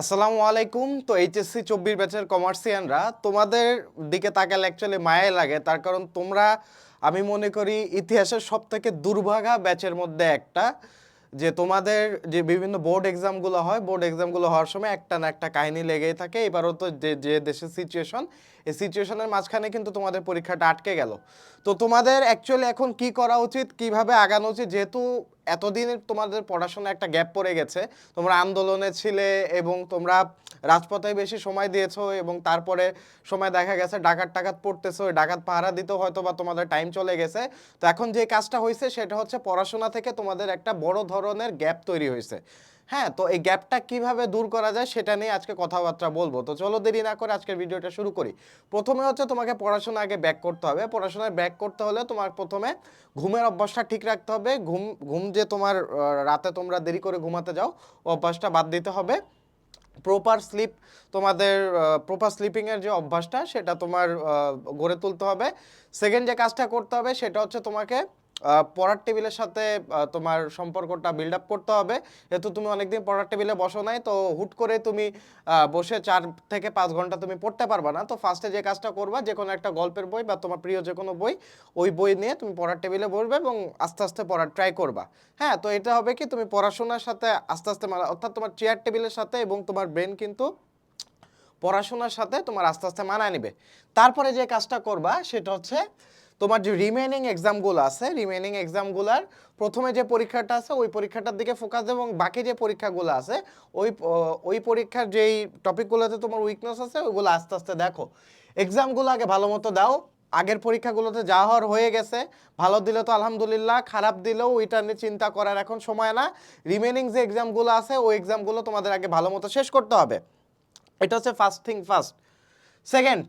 আসসালামু আলাইকুম। তো এইচএসসি চব্বিশ ব্যাচের কমার্সিয়ানরা তোমাদের দিকে তাকালে অ্যাকচুয়ালি মায়া লাগে। তার কারণ তোমরা, আমি মনে করি, ইতিহাসের সব থেকে দুর্ভাগা ব্যাচের মধ্যে একটা। যে তোমাদের যে বিভিন্ন বোর্ড এক্সামগুলো হয় বোর্ড এক্সামগুলো হওয়ার সময় একটা না একটা কাহিনী লেগেই থাকে। এবারও তো যে যে দেশের সিচুয়েশন এই সিচুয়েশনের মাঝখানে কিন্তু তোমাদের পরীক্ষাটা আটকে গেল। তো তোমাদের অ্যাকচুয়ালি এখন কি করা উচিত, কীভাবে আগানো উচিত? যেহেতু এতদিনের তোমাদের পড়াশোনা একটা গ্যাপ পড়ে গেছে, তোমরা আন্দোলনে ছিলে এবং তোমরা রাজপথে বেশি সময় দিয়েছ এবং তারপরে সময় দেখা গেছে ডাকাত টাকাত পড়তেছো ডাকাত পাহারা দিতেও হয়তো বা তোমাদের টাইম চলে গেছে। তো এখন যে কাজটা হয়েছে সেটা হচ্ছে পড়াশোনা থেকে তোমাদের একটা বড় ধরনের গ্যাপ তৈরি হয়েছে হ্যাঁ তো এই গ্যাপটা কীভাবে দূর করা যায় সেটা নিয়ে আজকে কথাবার্তা বলব। তো চলো দেরি না করে আজকের ভিডিওটা শুরু করি। প্রথমে হচ্ছে তোমাকে পড়াশোনা আগে ব্যাক করতে হবে। পড়াশোনায় ব্যাক করতে হলে তোমার প্রথমে ঘুমের অভ্যাসটা ঠিক রাখতে হবে। ঘুম ঘুম যে তোমার রাতে তোমরা দেরি করে ঘুমাতে যাও, অভ্যাসটা বাদ দিতে হবে। প্রপার স্লিপ তোমাদের প্রপার স্লিপিংয়ের যে অভ্যাসটা, সেটা তোমার গড়ে তুলতে হবে। সেকেন্ড যে কাজটা করতে হবে, সেটা হচ্ছে তোমাকে পড়ার টেবিলের সাথে তোমার সম্পর্কটা বিল্ড আপ করতে হবে। যেহেতু তুমি অনেকদিন পড়ার টেবিলে বসো নাই, তো হুট করে তুমি বসে চার থেকে পাঁচ ঘণ্টা তুমি পড়তে পারবা না। তো ফার্স্টে যে কাজটা করবা যে কোনো একটা গল্পের বই বা তোমার প্রিয় যে কোনো বই, ওই বই নিয়ে তুমি পড়ার টেবিলে বসবে এবং আস্তে আস্তে পড়ার ট্রাই করবা। হ্যাঁ তো এটা হবে কি, তুমি পড়াশোনার সাথে আস্তে আস্তে মানা- অর্থাৎ তোমার চেয়ার টেবিলের সাথে এবং তোমার ব্রেন কিন্তু পড়াশোনার সাথে তোমার আস্তে আস্তে মানায় নিবে। তারপরে যে কাজটা করবা, সেটা হচ্ছে তোমার যে রিমেনিং এক্সামগুলো আছে রিমেনিং এক্সামগুলোর প্রথমে যে পরীক্ষাটা আছে, ওই পরীক্ষাটার দিকে ফোকাস দেবো এবং বাকি যে পরীক্ষাগুলো আছে, ওই ওই পরীক্ষার যেই টপিকগুলোতে তোমার উইকনেস আছে, ওইগুলো আস্তে আস্তে দেখো। এক্সামগুলো আগে ভালো মতো দাও। আগের পরীক্ষাগুলোতে যা হওয়ার হয়ে গেছে, ভালো দিলে তো আলহামদুলিল্লাহ, খারাপ দিলেও ওইটা নিয়ে চিন্তা করার এখন সময় না। রিমেনিং যে এক্সামগুলো আছে, ওই এক্সামগুলো তোমাদের আগে ভালো মতো শেষ করতে হবে। এটা হচ্ছে ফার্স্ট থিং ফার্স্ট সেকেন্ড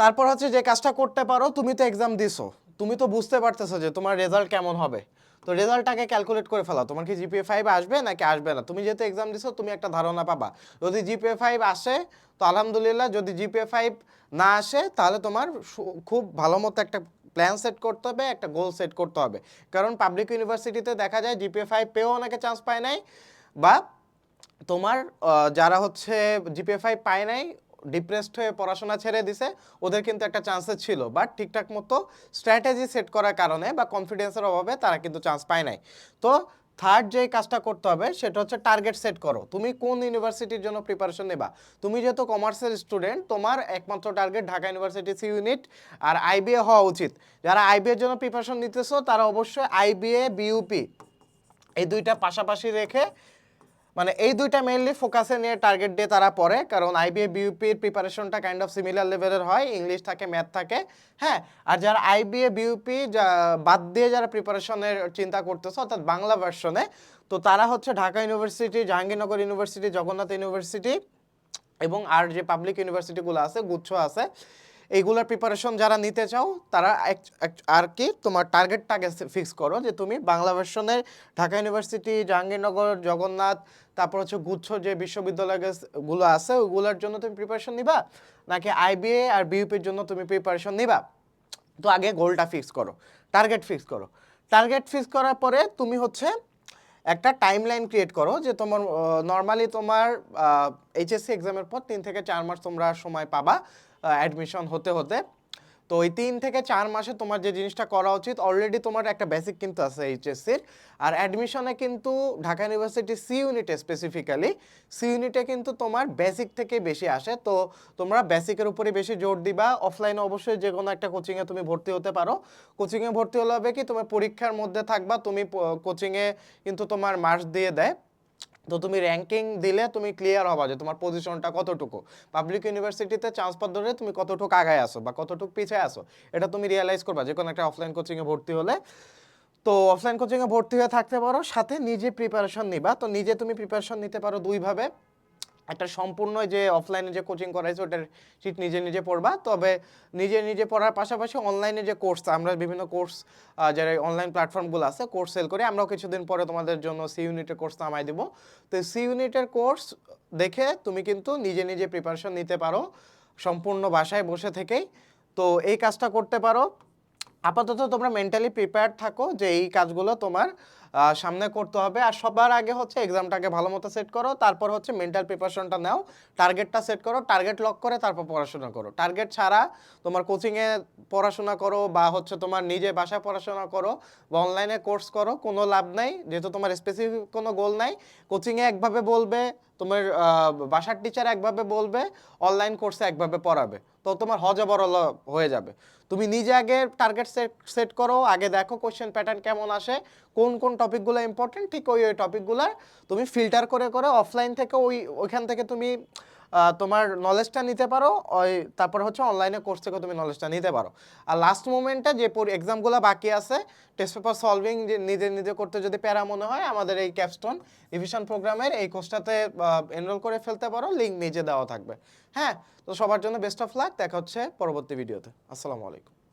তারপর হচ্ছে যে কাজটা করতে পারো, তুমি তো এক্সাম দিছো। তুমি তো বুঝতে পারতেছো যে তোমার রেজাল্ট কেমন হবে। তো রেজাল্টটাকে ক্যালকুলেট করে ফেলা তোমার কি জিপিএ ফাইভ আসবে নাকি আসবে না? তুমি যেহেতু এক্সাম দিছো, তুমি একটা ধারণা পাবা। যদি জিপিএ ফাইভ আসে, তো আলহামদুলিল্লাহ যদি জিপিএ ফাইভ না আসে, তাহলে তোমার খুব ভালো মতো একটা প্ল্যান সেট করতে হবে, একটা গোল সেট করতে হবে। কারণ পাবলিক ইউনিভার্সিটিতে দেখা যায় জিপিএ ফাইভ পেয়েও অনেকে চান্স পায় নাই, বা তোমার যারা হচ্ছে জিপিএ ফাইভ পায় নাই ডিপ্রেসড হয়ে পড়াশোনা ছেড়ে দিছে, ওদের কিন্তু একটা চান্সেস ছিল। বাট ঠিকঠাক মতো স্ট্র্যাটেজি সেট করার কারণে বা কনফিডেন্সের অভাবে তারা কিন্তু চান্স পায় নাই। তো থার্ড যে কাজটা করতে হবে, সেটা হচ্ছে টার্গেট সেট করো। তুমি কোন ইউনিভার্সিটির জন্য প্রিপারেশন নেবা? তুমি যেহেতু কমার্সের স্টুডেন্ট তোমার একমাত্র target Dhaka university C unit আর আইবিএ হওয়া উচিত। যারা আইবিএর জন্য প্রিপারেশন নিতেছো, তারা অবশ্যই আইবিএ বিইউপি এই দুইটা পাশাপাশি রেখে মানে এই দুইটা মেইনলি ফোকাসে নিয়ে টার্গেট দিয়ে তারা পড়ে, কারণ আইবিএ বিউপির প্রিপারেশনটা কাইন্ড অফ সিমিলার লেভেলের হয় ইংলিশ থাকে ম্যাথ থাকে হ্যাঁ? আর যারা আইবিএ বিউপি বাদ দিয়ে যারা প্রিপারেশনের চিন্তা করতেছে, অর্থাৎ বাংলা ভার্সনে তো তারা হচ্ছে Dhaka university Jahangirnagar university Jagannath university এবং আর যে পাবলিক ইউনিভার্সিটিগুলো আছে, গুচ্ছ আছে। এইগুলোর প্রিপারেশন যারা নিতে চাও, তারা আর কি তোমার টার্গেটটাকে ফিক্স করো যে তুমি বাংলা ভার্সনের ঢাকা ইউনিভার্সিটি জাহাঙ্গীরনগর, জগন্নাথ, তারপর হচ্ছে গুচ্ছ যে বিশ্ববিদ্যালয়গুলো আছে ওইগুলোর জন্য তুমি প্রিপারেশন নিবা, নাকি আইবিএ আর বিইউপির জন্য তুমি প্রিপারেশন নিবা। তো আগে গোলটা ফিক্স করো টার্গেট ফিক্স করো। টার্গেট ফিক্স করার পরে তুমি হচ্ছে একটা টাইমলাইন ক্রিয়েট করো যে তোমার নর্মালি তোমার এইচএসসি এক্সামের পর তিন থেকে চার মাস তোমরা সময় পাবা। অ্যাডমিশন হতে হতে। তো ওই তিন থেকে চার মাসে তোমার যে জিনিসটা করা উচিত অলরেডি তোমার একটা বেসিক কিন্তু আছে এইচএসসির আর অ্যাডমিশনে কিন্তু ঢাকা ইউনিভার্সিটি সি ইউনিটে স্পেসিফিক্যালি সি ইউনিটে কিন্তু তোমার বেসিক থেকে বেশি আসে। তো তোমরা বেসিকের উপরে বেশি জোর দিবা। অফলাইনে অবশ্যই যে কোনো একটা কোচিংয়ে তুমি ভর্তি হতে পারো। কোচিংয়ে ভর্তি হলে হবে কি, তোমার পরীক্ষার মধ্যে থাকবা, তুমি কোচিংয়ে কিন্তু তোমার মার্কস দিয়ে দেয়। তো তুমি র্যাঙ্কিং দিলে তুমি ক্লিয়ার হবা যে তোমার পজিশনটা কতটুকু। পাবলিক ইউনিভার্সিটিতে চান্স পাওয়ার ধরে তুমি কতটুকু আগায় আসো বা কতটুকু পিছিয়ে আসো এটা তুমি রিয়েলাইজ করবা। যে কোনো একটা অফলাইন কোচিংয়ে ভর্তি হলে, তো অফলাইন কোচিংয়ে ভর্তি হয়ে থাকতে পারো, সাথে নিজে প্রিপারেশন নিবা। তো নিজে তুমি প্রিপারেশন নিতে পারো দুইভাবে। একটা সম্পূর্ণ যে অফলাইনে যে কোচিং করাইছে, ওটার শিট নিজে নিজে পড়বা। তবে নিজে নিজে পড়ার পাশাপাশি অনলাইনে যে কোর্স আমরা বিভিন্ন কোর্স যারা অনলাইন প্ল্যাটফর্মগুলো আছে কোর্স সেল করি। আমরাও কিছুদিন পরে তোমাদের জন্য সি ইউনিটের কোর্স নামাই দেবো। তো সি ইউনিটের কোর্স দেখে তুমি কিন্তু নিজে নিজে প্রিপারেশন নিতে পারো, সম্পূর্ণ বাসায় বসে থেকেই। তো এই কাজটা করতে পারো। আপাতত তোমরা মেন্টালি প্রিপেয়ার থাকো যে এই কাজগুলো তোমার সামনে করতে হবে। আর সবার আগে হচ্ছে এক্সামটাকে ভালো মতো সেট করো, তারপর হচ্ছে মেন্টাল প্রিপারেশনটা নাও। টার্গেটটা সেট করো টার্গেট লক করে তারপর পড়াশোনা করো। টার্গেট ছাড়া তোমার কোচিংয়ে পড়াশোনা করো বা হচ্ছে তোমার নিজে বাসায় পড়াশোনা করো বা অনলাইনে কোর্স করো, কোনো লাভ নাই। যেহেতু তোমার স্পেসিফিক কোনো গোল নাই কোচিংয়ে একভাবে বলবে, তোমার বাসার টিচার একভাবে বলবে অনলাইন কোর্সে একভাবে পড়াবে। তো তোমার হজে বড় হয়ে যাবে। তুমি নিজে আগে টার্গেট সেট সেট করো, আগে দেখো কোশ্চেন প্যাটার্ন কেমন আসে কোন কোন টপিকগুলো ইম্পর্টেন্ট ঠিক ওই ওই টপিকগুলো তুমি ফিল্টার করে করে অফলাইন থেকে ওই, ওইখান থেকে তুমি তোমার নলেজটা নিতে পারো, ওই, তারপর হচ্ছে অনলাইনে কোর্স থেকে তুমি নলেজটা নিতে পারো। আর লাস্ট মোমেন্টে যে এক্সামগুলো বাকি আছে টেস্ট পেপার সলভিং নিজে নিজে করতে যদি প্যারা মনে হয়, আমাদের এই ক্যাপস্টোন রিভিশন প্রোগ্রামের এই কোর্সটাতে এনরোল করে ফেলতে পারো লিঙ্ক নিজে দেওয়া থাকবে। হ্যাঁ তো সবার জন্য বেস্ট অফ লাক দেখা হচ্ছে পরবর্তী ভিডিওতে আসসালামু আলাইকুম।